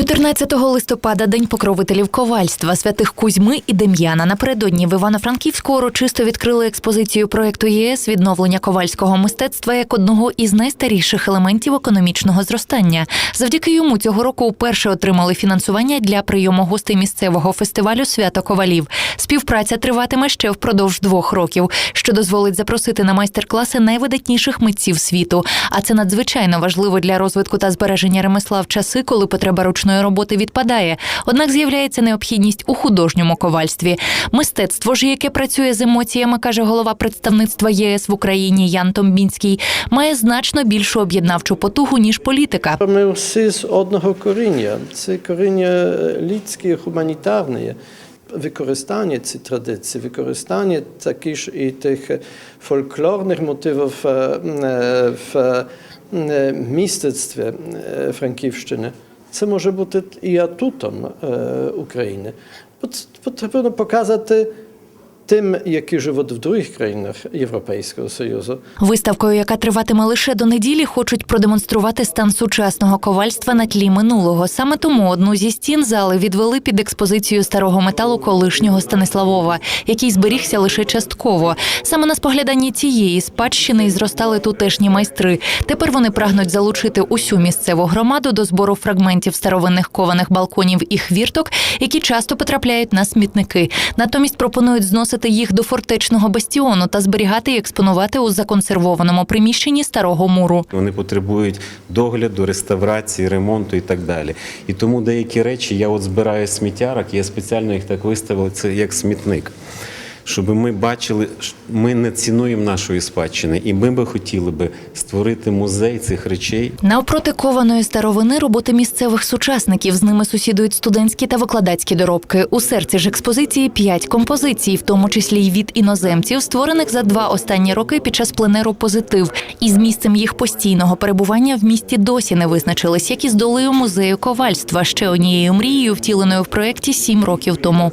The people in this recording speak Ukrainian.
14 листопада день покровителів ковальства святих Кузьми і Дем'яна. Напередодні в Івано-Франківську урочисто відкрили експозицію проекту ЄС відновлення ковальського мистецтва як одного із найстаріших елементів економічного зростання. Завдяки йому цього року вперше отримали фінансування для прийому гостей місцевого фестивалю Свято Ковалів. Співпраця триватиме ще впродовж двох років, що дозволить запросити на майстер-класи найвидатніших митців світу. А це надзвичайно важливо для розвитку та збереження ремесла в часи, коли потреба ручної роботи відпадає. Однак з'являється необхідність у художньому ковальстві. Мистецтво ж, яке працює з емоціями, каже голова представництва єС в Україні Ян Томбінський, має значно більшу об'єднавчу потугу ніж політика. Ми всі з одного коріння. Це коріння людське, гуманітарне. Використання цієї традиції, використання таких і тих фольклорних мотивів е, е, в е, мистецтві Франківщини. Це може бути і атутом е, України. Потрібно показати тим, які живуть в других країнах Європейського Союзу, Виставкою, яка триватиме лише до неділі, хочуть продемонструвати стан сучасного ковальства на тлі минулого. Саме тому одну зі стін зали відвели під експозицію старого металу колишнього Станиславова, який зберігся лише частково. Саме на спогляданні цієї спадщини і зростали тутешні майстри. Тепер вони прагнуть залучити усю місцеву громаду до збору фрагментів старовинних кованих балконів і хвірток, які часто потрапляють на смітники. Натомість пропонують зносити їх до фортечного бастіону та зберігати і експонувати у законсервованому приміщенні старого муру. Вони потребують догляду, реставрації, ремонту і так далі. І тому деякі речі я от збираю сміттярок, я спеціально їх так виставив, це як смітник. Щоб ми бачили, ми не цінуємо нашої спадщини, і ми би хотіли би створити музей цих речей, Навпроти кованої старовини роботи місцевих сучасників. З ними сусідують студентські та викладацькі доробки. У серці ж експозиції п'ять композицій, в тому числі й від іноземців, створених за два останні роки під час пленеру позитив. І з місцем їх постійного перебування в місті досі не визначились, як і з долею музею ковальства, ще однією мрією, втіленою в проєкті сім років тому.